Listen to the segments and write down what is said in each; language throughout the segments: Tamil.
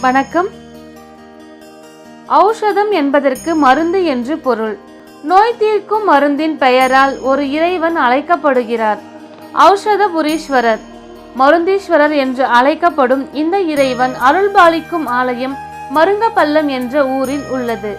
வணக்கம். ஔஷதம் என்பதற்கு மருந்து என்று பொருள். நோய் தீர்க்கும் மருந்தின் பெயரால் ஒரு இறைவன் அழைக்கப்படுகிறார். ஔஷதபுரீஸ்வரர் மருந்தீஸ்வரர் என்று அழைக்கப்படும் இந்த இறைவன் அருள்பாலிக்கும் ஆலயம் மருங்கப்பள்ளம் என்ற ஊரில் உள்ளது.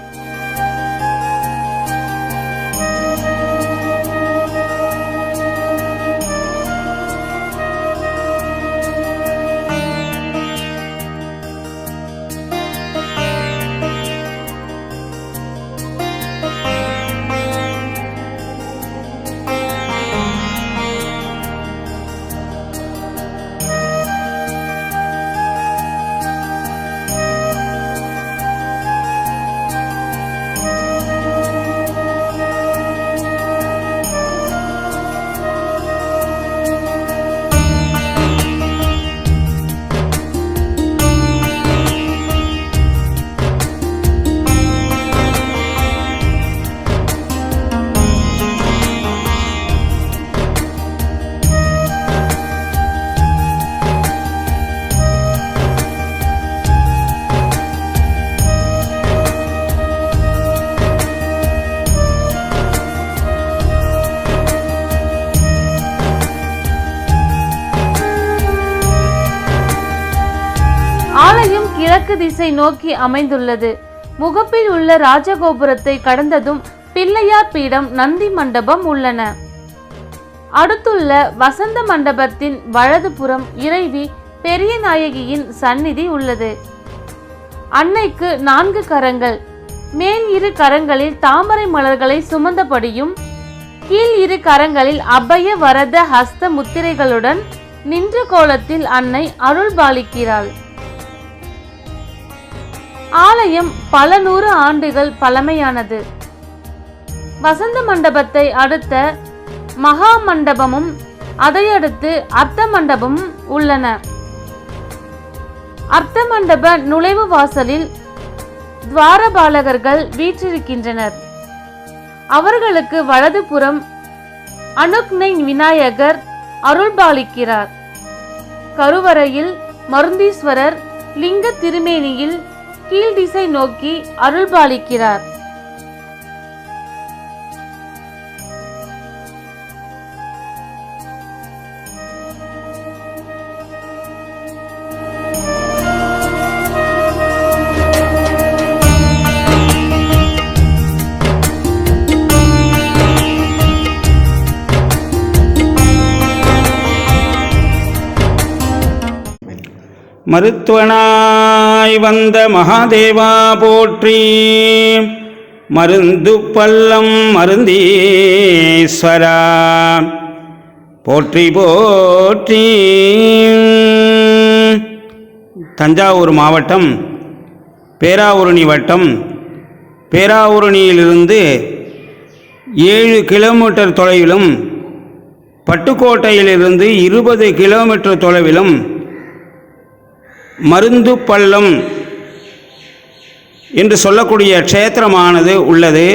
திசை நோக்கி அமைந்துள்ளது. முகப்பில் உள்ள ராஜகோபுரத்தை கடந்ததும் பிள்ளையார் பீடம் நந்தி மண்டபம் உள்ளன. அடுத்துள்ள வசந்த மண்டபத்தின் வலதுபுறம் இறைவி பெரிய நாயகியின் சந்நிதி உள்ளது. அன்னைக்கு நான்கு கரங்கள். மேல் இரு கரங்களில் தாமரை மலர்களை சுமந்தபடியும் கீழ் இரு கரங்களில் அபய வரத ஹஸ்த முத்திரைகளுடன் நின்ற கோலத்தில் அன்னை அருள்பாலிக்கிறாள். ஆலயம் பல நூறு ஆண்டுகள் பழமையானது. வசந்த மண்டபத்தை அடுத்த மகா மண்டபமும் அதையடுத்து அர்த்த மண்டபமும் உள்ளன. அர்த்த மண்டப நுழைவு வாசலில் துவாரபாலகர்கள் வீற்றிருக்கின்றனர். அவர்களுக்கு வலதுபுறம் அனுக்னை விநாயகர் அருள்பாலிக்கிறார். கருவறையில் மருந்தீஸ்வரர் லிங்க திருமேனியில் கீழ் திசை நோக்கி அருள்பாலிக்கிறார். மருத்துவனாய் வந்த மகாதேவா போற்றி. மருந்து பள்ளம் மருந்தீஸ்வரா. போற்றி போற்றி. தஞ்சாவூர் மாவட்டம் பேராவூரணி வட்டம். பேராவூரணியிலிருந்து ஏழு கிலோமீட்டர் தொலைவிலும் பட்டுக்கோட்டையிலிருந்து இருபது கிலோமீட்டர் தொலைவிலும் மருந்து பள்ளம் என்று சொல்லக்கூடிய க்ஷேத்திரமானது உள்ளது.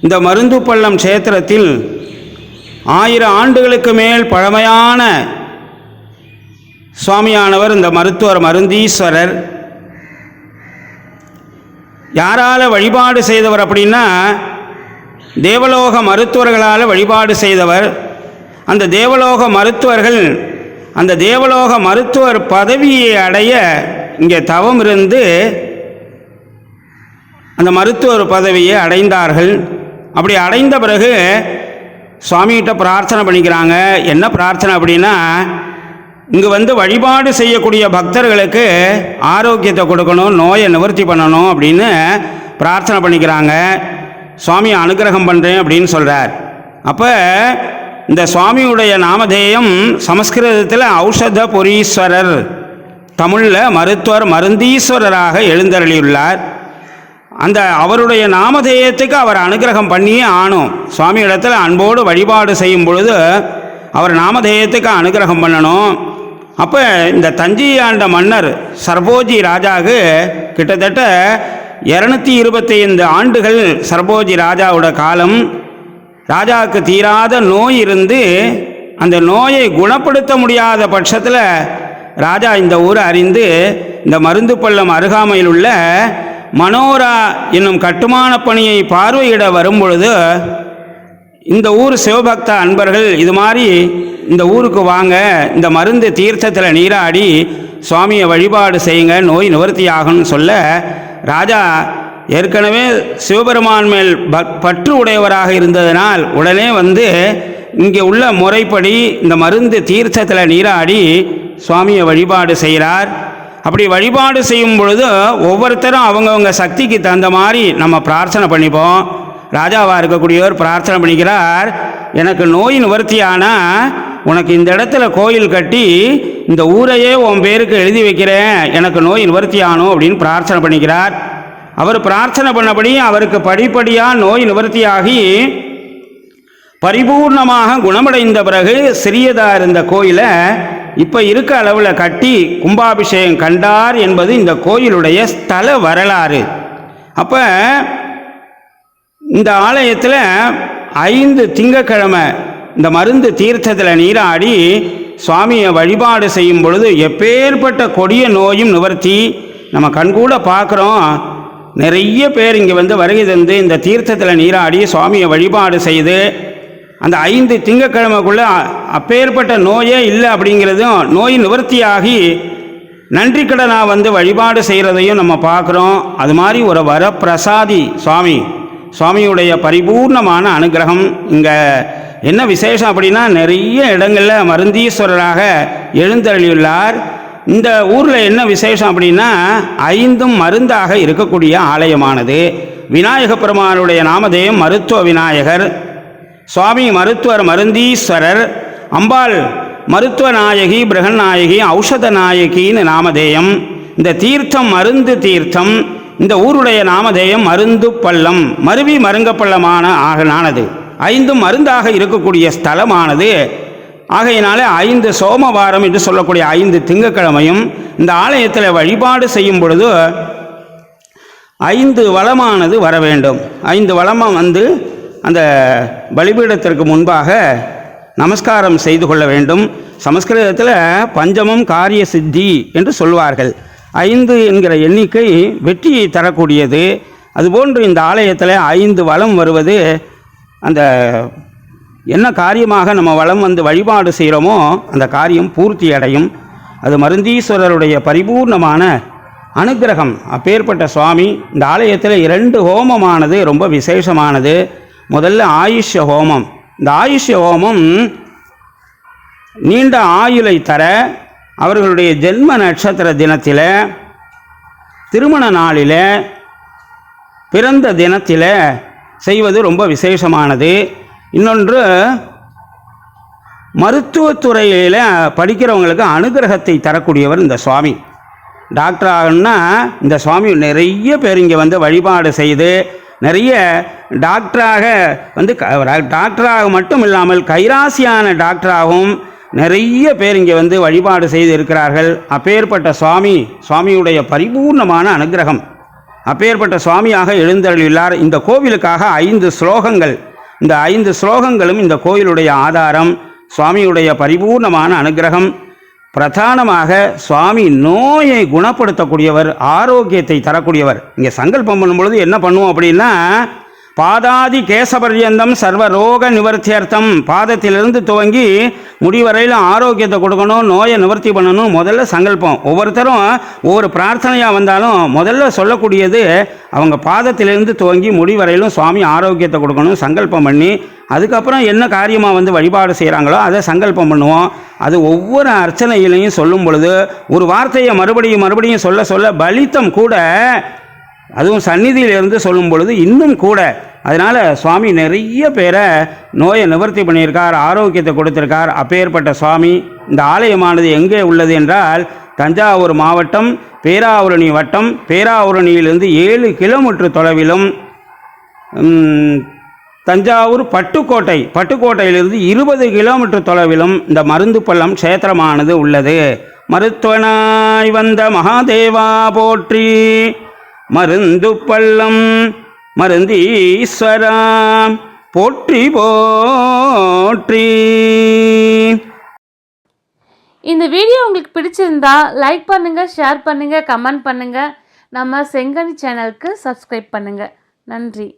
இந்த மருந்து பள்ளம் க்ஷேத்திரத்தில் ஆயிரம் ஆண்டுகளுக்கு மேல் பழமையான சுவாமியானவர் இந்த மருத்துவர் மருந்தீஸ்வரர். யாரால் வழிபாடு செய்தவர் அப்படின்னா தேவலோக மருத்துவர்களால் வழிபாடு செய்தவர். அந்த தேவலோக மருத்துவர்கள் அந்த தேவலோக மருத்துவர் பதவியை அடைய இங்கே தவம் இருந்து அந்த மருத்துவர் பதவியை அடைந்தார்கள். அப்படி அடைந்த பிறகு சுவாமிகிட்ட பிரார்த்தனை பண்ணிக்கிறாங்க. என்ன பிரார்த்தனை அப்படின்னா இங்கே வந்து வழிபாடு செய்யக்கூடிய பக்தர்களுக்கு ஆரோக்கியத்தை கொடுக்கணும் நோயை நிவர்த்தி பண்ணணும் அப்படின்னு பிரார்த்தனை பண்ணிக்கிறாங்க. சுவாமி அனுகிரகம் பண்ணுறேன் அப்படின்னு சொல்கிறார் அப்போ இந்த சுவாமியுடைய நாமதேயம் சமஸ்கிருதத்தில் ஔஷத புரீஸ்வரர் தமிழில் மருத்துவர் மருந்தீஸ்வரராக எழுந்தருளியுள்ளார். அந்த அவருடைய நாமதேயத்துக்கு அவர் அனுகிரகம் பண்ணியே ஆணும் சுவாமி இடத்துல அன்போடு வழிபாடு செய்யும் பொழுது அவர் நாமதேயத்துக்கு அனுகிரகம் பண்ணணும். அப்போ இந்த தஞ்சை ஆண்ட மன்னர் சர்போஜி ராஜாவுக்கு கிட்டத்தட்ட இரநூத்தி இருபத்தைந்து ஆண்டுகள் சர்போஜி ராஜாவோட காலம். ராஜாவுக்கு தீராத நோய் இருந்து அந்த நோயை குணப்படுத்த முடியாத பட்சத்தில் ராஜா இந்த ஊரை அறிந்து இந்த மருந்து பள்ளம் அருகாமையில் உள்ள மனோரா என்னும் கட்டுமான பணியை பார்வையிட வரும்பொழுது இந்த ஊர் சிவபக்த அன்பர்கள் இது மாதிரி இந்த ஊருக்கு வாங்க இந்த மருந்து தீர்த்தத்தில் நீராடி சுவாமியை வழிபாடு செய்யுங்க நோய் நிவர்த்தி ஆகும்னு சொல்ல ராஜா ஏற்கனவே சிவபெருமான் மேல் பற்று உடையவராக இருந்ததனால் உடனே வந்து இங்கே உள்ள முறைப்படி இந்த மருந்து தீர்த்தத்தில் நீராடி சுவாமியை வழிபாடு செய்கிறார். அப்படி வழிபாடு செய்யும் பொழுது ஒவ்வொருத்தரும் அவங்கவுங்க சக்திக்கு தகுந்த மாதிரி நம்ம பிரார்த்தனை பண்ணிப்போம். ராஜாவாக இருக்கக்கூடியவர் பிரார்த்தனை பண்ணிக்கிறார். எனக்கு நோய் நிவர்த்தியானால் உனக்கு இந்த இடத்துல கோயில் கட்டி இந்த ஊரையே உன் பேருக்கு எழுதி வைக்கிறேன். எனக்கு நோய் நிவர்த்தி ஆகணும் அப்படின்னு பிரார்த்தனை பண்ணிக்கிறார். அவர் பிரார்த்தனை பண்ணபடி அவருக்கு படிப்படியாக நோய் நிவர்த்தியாகி பரிபூர்ணமாக குணமடைந்த பிறகு சிறியதாக இருந்த கோயிலை இப்போ இருக்க அளவில் கட்டி கும்பாபிஷேகம் கண்டார் என்பது இந்த கோயிலுடைய ஸ்தல வரலாறு. அப்போ இந்த ஆலயத்தில் ஐந்து திங்கக்கிழமை இந்த மருந்து தீர்த்தத்தில் நீராடி சுவாமியை வழிபாடு செய்யும் பொழுது எப்பேற்பட்ட கொடிய நோயும் நிவர்த்தி. நம்ம கண்கூட பார்க்குறோம். நிறைய பேர் இங்கே வந்து வருகை தந்து இந்த தீர்த்தத்தில் நீராடி சுவாமியை வழிபாடு செய்து அந்த ஐந்து திங்கக்கிழமைக்குள்ளே அ- அப்பேற்பட்ட நோயே இல்லை அப்படிங்கிறதும் நோய் நிவர்த்தியாகி நன்றி கடனாக வந்து வழிபாடு செய்கிறதையும் நம்ம பார்க்குறோம். அது மாதிரி ஒரு வரப்பிரசாதி சுவாமி சுவாமியுடைய பரிபூர்ணமான அனுகிரகம். இங்கே என்ன விசேஷம் அப்படின்னா நிறைய இடங்களில் மருந்தீஸ்வரராக எழுந்தருளியுள்ளார். இந்த ஊரில் என்ன விசேஷம் அப்படின்னா ஐந்தும் மருந்தாக இருக்கக்கூடிய ஆலயமானது. விநாயக பெருமானுடைய நாமதேயம் மருத்துவ விநாயகர் சுவாமி மருத்துவர் மருந்தீஸ்வரர் அம்பாள் மருத்துவ நாயகி பிரகநாயகி ஔஷத நாயகின்னு நாமதேயம். இந்த தீர்த்தம் மருந்து தீர்த்தம் இந்த ஊருடைய நாமதேயம் மருந்து பள்ளம் மருவி மருங்கப்பள்ளமான ஆகனானது. ஐந்தும் மருந்தாக இருக்கக்கூடிய ஸ்தலமானது ஆகையினாலே ஐந்து சோமவாரம் என்று சொல்லக்கூடிய ஐந்து திங்கட்கிழமையும் இந்த ஆலயத்தில் வழிபாடு செய்யும் பொழுது ஐந்து வளமானது வர வேண்டும். ஐந்து வளமாக வந்து அந்த பலிபீடத்திற்கு முன்பாக நமஸ்காரம் செய்து கொள்ள வேண்டும். சமஸ்கிருதத்தில் பஞ்சமம் காரிய சித்தி என்று சொல்வார்கள். ஐந்து என்கிற எண்ணிக்கை வெற்றியை தரக்கூடியது. அதுபோன்று இந்த ஆலயத்தில் ஐந்து வளம் வருவது அந்த என்ன காரியமாக நம்ம வளம் வந்து வழிபாடு செய்கிறோமோ அந்த காரியம் பூர்த்தி அடையும். அது மருந்தீஸ்வரருடைய பரிபூர்ணமான அனுக்கிரகம் அப்பேற்பட்ட சுவாமி இந்த ஆலயத்தில் இரண்டு ஹோமமானது ரொம்ப விசேஷமானது. முதல்ல ஆயுஷ்ய ஹோமம். இந்த ஆயுஷ்ய ஹோமம் நீண்ட ஆயுளை தர அவர்களுடைய ஜென்ம நட்சத்திர தினத்தில் திருமண நாளில் பிறந்த தினத்தில் செய்வது ரொம்ப விசேஷமானது. இன்னொன்று மருத்துவத்துறையில் படிக்கிறவங்களுக்கு அனுகிரகத்தை தரக்கூடியவர் இந்த சுவாமி. டாக்டர் ஆகணும்னா இந்த சுவாமி நிறைய பேர் இங்கே வந்து வழிபாடு செய்து நிறைய டாக்டராக வந்து டாக்டராக மட்டும் இல்லாமல் கைராசியான டாக்டராகவும் நிறைய பேர் இங்கே வந்து வழிபாடு செய்து இருக்கிறார்கள். அப்பேற்பட்ட சுவாமி சுவாமியுடைய பரிபூர்ணமான அனுகிரகம். அப்பேற்பட்ட சுவாமியாக எழுந்தருளியுள்ளார். இந்த கோவிலுக்காக ஐந்து ஸ்லோகங்கள். இந்த ஐந்து ஸ்லோகங்களும் இந்த கோயிலுடைய ஆதாரம் சுவாமியுடைய பரிபூர்ணமான அனுகிரகம். பிரதானமாக சுவாமி நோயை குணப்படுத்தக்கூடியவர் ஆரோக்கியத்தை தரக்கூடியவர். இங்கே சங்கல்பம் பண்ணும்பொழுது என்ன பண்ணுவோம் அப்படின்னா பாதாதி கேசபர்யந்தம் சர்வ ரோக நிவர்த்தியர்த்தம். பாதத்திலிருந்து துவங்கி முடிவரையில் ஆரோக்கியத்தை கொடுக்கணும் நோயை நிவர்த்தி பண்ணணும் முதல்ல சங்கல்பம். ஒவ்வொருத்தரும் ஒவ்வொரு பிரார்த்தனையாக வந்தாலும் முதல்ல சொல்லக்கூடியது அவங்க பாதத்திலிருந்து துவங்கி முடிவரையிலும் சுவாமி ஆரோக்கியத்தை கொடுக்கணும் சங்கல்பம் பண்ணி அதுக்கப்புறம் என்ன காரியமாக வந்து வழிபாடு செய்கிறாங்களோ அதை சங்கல்பம் பண்ணுவோம். அது ஒவ்வொரு அர்ச்சனையிலையும் சொல்லும் பொழுது ஒரு வார்த்தையை மறுபடியும் மறுபடியும் சொல்ல சொல்ல பலித்தம் கூட அதுவும் சந்நிதியிலிருந்து சொல்லும் பொழுது இன்னும் கூட அதனால் சுவாமி நிறைய பேரை நோயை நிவர்த்தி பண்ணியிருக்கார் ஆரோக்கியத்தை கொடுத்திருக்கார். அப்பேற்பட்ட சுவாமி இந்த ஆலயமானது எங்கே உள்ளது என்றால் தஞ்சாவூர் மாவட்டம் பேராவூரணி வட்டம். பேராவூரணியிலிருந்து ஏழு கிலோமீட்டர் தொலைவிலும் தஞ்சாவூர் பட்டுக்கோட்டை. பட்டுக்கோட்டையிலிருந்து இருபது கிலோமீட்டர் தொலைவிலும் இந்த மருந்து பள்ளம் க்ஷேத்திரமானது உள்ளது. மருத்துவனாய் வந்த மகாதேவா போற்றி. மருந்து பள்ளம் மருந்தீஸ்வரா போற்றி போற்றி. இந்த வீடியோ உங்களுக்கு பிடிச்சிருந்தா லைக் பண்ணுங்கள் ஷேர் பண்ணுங்கள் கமெண்ட் பண்ணுங்கள் நம்ம செங்கனி சேனலுக்கு சப்ஸ்கிரைப் பண்ணுங்கள் நன்றி.